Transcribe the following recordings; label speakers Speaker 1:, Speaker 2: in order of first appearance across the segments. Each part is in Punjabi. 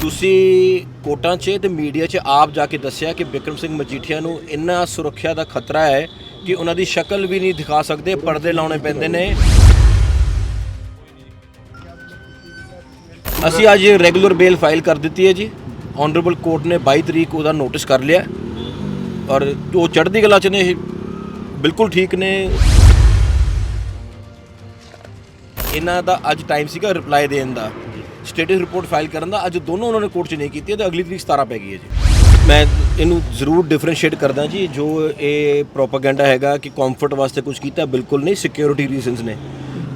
Speaker 1: ਤੁਸੀਂ ਕੋਟਾਂ 'ਚ ਤੇ ਮੀਡੀਆ 'ਚ ਆਪ ਜਾ ਕੇ ਦੱਸਿਆ ਕਿ ਬਿਕਰਮ ਸਿੰਘ ਮਜੀਠੀਆ ਨੂੰ ਇੰਨਾ ਸੁਰੱਖਿਆ ਦਾ ਖਤਰਾ ਹੈ ਕਿ ਉਹਨਾਂ ਦੀ ਸ਼ਕਲ ਵੀ ਨਹੀਂ ਦਿਖਾ ਸਕਦੇ, ਪਰਦੇ ਲਾਉਣੇ ਪੈਂਦੇ ਨੇ। ਅਸੀਂ ਅੱਜ ਰੈਗੂਲਰ ਬੇਲ ਫਾਈਲ ਕਰ ਦਿੱਤੀ ਹੈ ਜੀ। ਆਨਰੇਬਲ ਕੋਰਟ ਨੇ 22 ਤਰੀਕ ਉਹਦਾ ਨੋਟਿਸ ਕਰ ਲਿਆ। ਔਰ ਉਹ ਚੜ੍ਹਦੀ ਕਲਾ 'ਚ ਨੇ ਇਹ। ਬਿਲਕੁਲ ਠੀਕ ਨੇ। ਇਹਨਾਂ ਦਾ ਅੱਜ ਟਾਈਮ ਸੀਗਾ ਰਿਪਲਾਈ ਦੇਣ ਦਾ। ਸਟੇਟਸ ਰਿਪੋਰਟ ਫਾਈਲ ਕਰਨ ਦਾ, ਅੱਜ ਦੋਨੋਂ ਉਹਨਾਂ ਨੇ ਕੋਰਟ 'ਚ ਨਹੀਂ ਕੀਤੀ ਹੈ ਤੇ ਅਗਲੀ ਤਰੀਕ 17 ਪੈ ਗਈ ਹੈ ਜੀ। ਮੈਂ ਇਹਨੂੰ ਜ਼ਰੂਰ ਡਿਫਰੈਂਸ਼ੀਏਟ ਕਰਦਾ ਜੀ, ਜੋ ਇਹ ਪ੍ਰੋਪਾਗੈਂਡਾ ਹੈਗਾ ਕਿ ਕੰਫਰਟ ਵਾਸਤੇ ਕੁਝ ਕੀਤਾ, ਬਿਲਕੁਲ ਨਹੀਂ ਸਿਕਿਉਰਿਟੀ ਰੀਜ਼ਨਸ ਨੇ।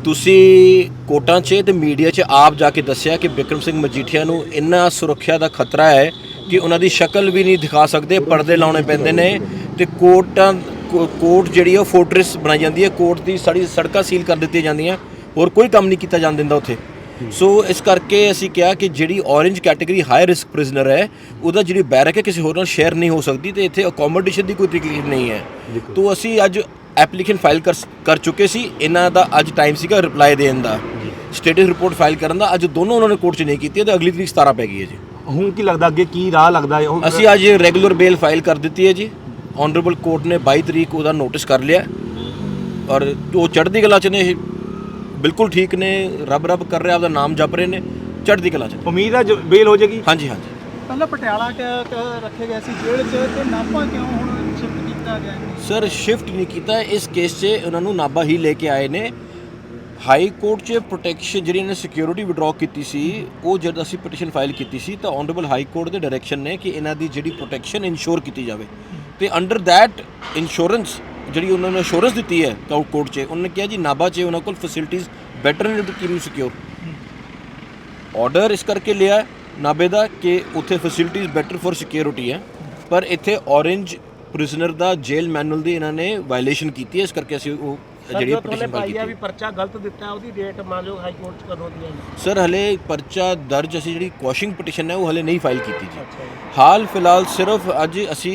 Speaker 1: ਤੁਸੀਂ ਕੋਟਾਂ 'ਚ ਤੇ ਮੀਡੀਆ 'ਚ ਆਪ ਜਾ ਕੇ ਦੱਸਿਆ ਕਿ ਬਿਕਰਮ ਸਿੰਘ ਮਜੀਠੀਆ ਨੂੰ ਇੰਨਾ ਸੁਰੱਖਿਆ ਦਾ ਖਤਰਾ ਹੈ ਕਿ ਉਹਨਾਂ ਦੀ ਸ਼ਕਲ ਵੀ ਨਹੀਂ ਦਿਖਾ ਸਕਦੇ, ਪਰਦੇ ਲਾਉਣੇ ਪੈਂਦੇ ਨੇ ਤੇ ਕੋਟਾਂ ਕੋ- ਕੋਰਟ ਜਿਹੜੀ ਆ ਉਹ ਫੋਰਟ੍ਰੈਸ ਬਣਾਈ ਜਾਂਦੀ ਹੈ, ਕੋਰਟ ਦੀ ਸੜੀ ਸੜਕਾਂ ਸੀਲ ਕਰ ਦਿੱਤੀਆਂ ਜਾਂਦੀਆਂ, ਹੋਰ ਕੋਈ ਕੰਮ ਨਹੀਂ ਕੀਤਾ ਜਾਣ ਦਿੰਦਾ ਉੱਥੇ। ਸੋ ਇਸ ਕਰਕੇ ਅਸੀਂ ਕਿਹਾ ਕਿ ਜਿਹੜੀ orange category high risk prisoner ਹੈ ਉਹਦਾ ਜਿਹੜੀ ਬੈਰਕ ਹੈ ਕਿਸੇ ਹੋਰ ਨਾਲ ਸ਼ੇਅਰ ਨਹੀਂ ਹੋ ਸਕਦੀ ਤੇ ਇੱਥੇ ਅਕੋਮੋਡੇਸ਼ਨ ਦੀ ਕੋਈ ਤਕਲੀਫ ਨਹੀਂ ਹੈ। ਤੋਂ ਅਸੀਂ ਅੱਜ ਐਪਲੀਕੇਸ਼ਨ ਫਾਈਲ ਕਰ ਕਰ ਚੁੱਕੇ ਸੀ। ਇਹਨਾਂ ਦਾ ਅੱਜ ਟਾਈਮ ਸੀਗਾ ਰਿਪਲਾਈ ਦੇਣ ਦਾ। ਸਟੇਟਸ ਰਿਪੋਰਟ ਫਾਈਲ ਕਰਨ ਦਾ। ਅੱਜ ਦੋਨੋਂ ਉਹਨਾਂ ਨੇ ਕੋਰਟ 'ਚ ਨਹੀਂ ਕੀਤੀ ਹੈ ਤੇ ਅਗਲੀ ਤਰੀਕ 17 ਪੈ ਗਈ ਹੈ ਜੀ।
Speaker 2: ਹੁਣ ਕੀ ਲੱਗਦਾ ਅੱਗੇ ਕੀ ਰਾਹ ਲੱਗਦਾ ਹੈ?
Speaker 1: ਅਸੀਂ ਅੱਜ ਰੈਗੂਲਰ ਬੇਲ ਫਾਈਲ ਕਰ ਦਿੱਤੀ ਹੈ ਜੀ। ਆਨਰੇਬਲ ਕੋਰਟ ਨੇ 22 ਤਰੀਕ ਉਹਦਾ ਨੋਟਿਸ ਕਰ ਲਿਆ। ਔਰ ਉਹ ਚੜ੍ਹਦੀ ਕਲਾ 'ਚ ਨੇ ਇਹ ਬਿਲਕੁਲ ਠੀਕ ਨੇ ਰੱਬ ਰੱਬ ਕਰ ਰਿਹਾ ਆਪਦਾ ਨਾਮ ਜਪ ਰਹੇ ਨੇ ਚੜ੍ਹਦੀ ਕਲਾ 'ਚ।
Speaker 2: ਉਮੀਦ ਹੈ ਬੇਲ ਹੋ ਜਾਏਗੀ?
Speaker 1: ਹਾਂਜੀ ਹਾਂਜੀ।
Speaker 3: ਪਹਿਲਾਂ ਪਟਿਆਲਾ ਕ- ਕ- ਰੱਖੇ ਗਏ ਸੀ ਜੇਲ੍ਹ 'ਚ ਤੇ ਨਾਪਾ ਕਿਉਂ ਹੁਣ ਸ਼ਿਫਟ ਕੀਤਾ ਗਿਆ? ਹੈ?
Speaker 1: ਸਰ ਸ਼ਿਫਟ ਨਹੀਂ ਕੀਤਾ ਇਸ ਕੇਸ 'ਚ ਉਹਨਾਂ ਨੂੰ ਨਾਭਾ ਹੀ ਲੈ ਕੇ ਆਏ ਨੇ। ਹਾਈ ਕੋਰਟ 'ਚ ਪ੍ਰੋਟੈਕਸ਼ਨ ਜਿਹੜੀ ਇਹਨੇ ਸਿਕਿਉਰਿਟੀ ਵਿਡਰਾਅ ਕੀਤੀ ਸੀ ਉਹ ਜਦ ਅਸੀਂ ਪਟੀਸ਼ਨ ਫਾਈਲ ਕੀਤੀ ਸੀ ਤਾਂ ਆਨਰੇਬਲ ਹਾਈ ਕੋਰਟ ਦੇ ਡਾਇਰੈਕਸ਼ਨ ਨੇ ਕਿ ਇਹਨਾਂ ਦੀ ਜਿਹੜੀ ਪ੍ਰੋਟੈਕਸ਼ਨ ਇਨਸ਼ੋਰ ਕੀਤੀ ਜਾਵੇ। ਤੇ ਅੰਡਰ ਥੈਟ ਇੰਸ਼ੋਰੈਂਸ ਜਿਹੜੀ ਉਹਨਾਂ ਨੇ ਇੰਸ਼ੋਰੈਂਸ ਦਿੱਤੀ ਹੈ ਕਾਊਟ ਕੋਰਟ 'ਚ ਉਹਨਾਂ ਨੇ ਕਿਹਾ ਜੀ ਨਾਭਾ 'ਚ ਉਹਨਾਂ ਕੋਲ ਫੈਸਿਲਿਟੀਜ਼ ਬੈਟਰ ਨੇ to keep you secure order ਇਸ ਕਰਕੇ ਲਿਆ ਨਾਭੇ ਦਾ ਕਿ ਉੱਥੇ ਫੈਸਿਲਿਟੀਜ਼ ਬੈਟਰ ਫॉर ਸਿਕਿਉਰਿਟੀ ਹੈ। ਪਰ ਇੱਥੇ orange ਪ੍ਰਿਜ਼ਨਰ ਦਾ ਜੇਲ ਮੈਨੂਅਲ ਦੀ ਇਹਨਾਂ ਨੇ ਵਾਇਲੇਸ਼ਨ ਕੀਤੀ ਹੈ ਇਸ ਕਰਕੇ ਅਸੀਂ ਉਹ ਜਿਹੜੀ ਪਟੀਸ਼ਨ ਫਾਈਲ ਕੀਤੀ
Speaker 4: ਵੀ ਪਰਚਾ ਗਲਤ ਦਿੱਤਾ ਉਹਦੀ ਡੇਟ ਮੰਨ ਲਓ ਹਾਈ ਕੋਰਟ ਚ ਕਦੋਂ ਦੀ ਹੈ
Speaker 1: ਸਰ ਹਲੇ ਪਰਚਾ ਦਰਜ ਅਸੀਂ ਜਿਹੜੀ ਕੁਐਸ਼ਿੰਗ ਪਟੀਸ਼ਨ ਹੈ ਉਹ ਹਲੇ ਨਹੀਂ ਫਾਈਲ ਕੀਤੀ ਜੀ। ਹਾਲ ਫਿਲਹਾਲ ਸਿਰਫ ਅੱਜ ਅਸੀਂ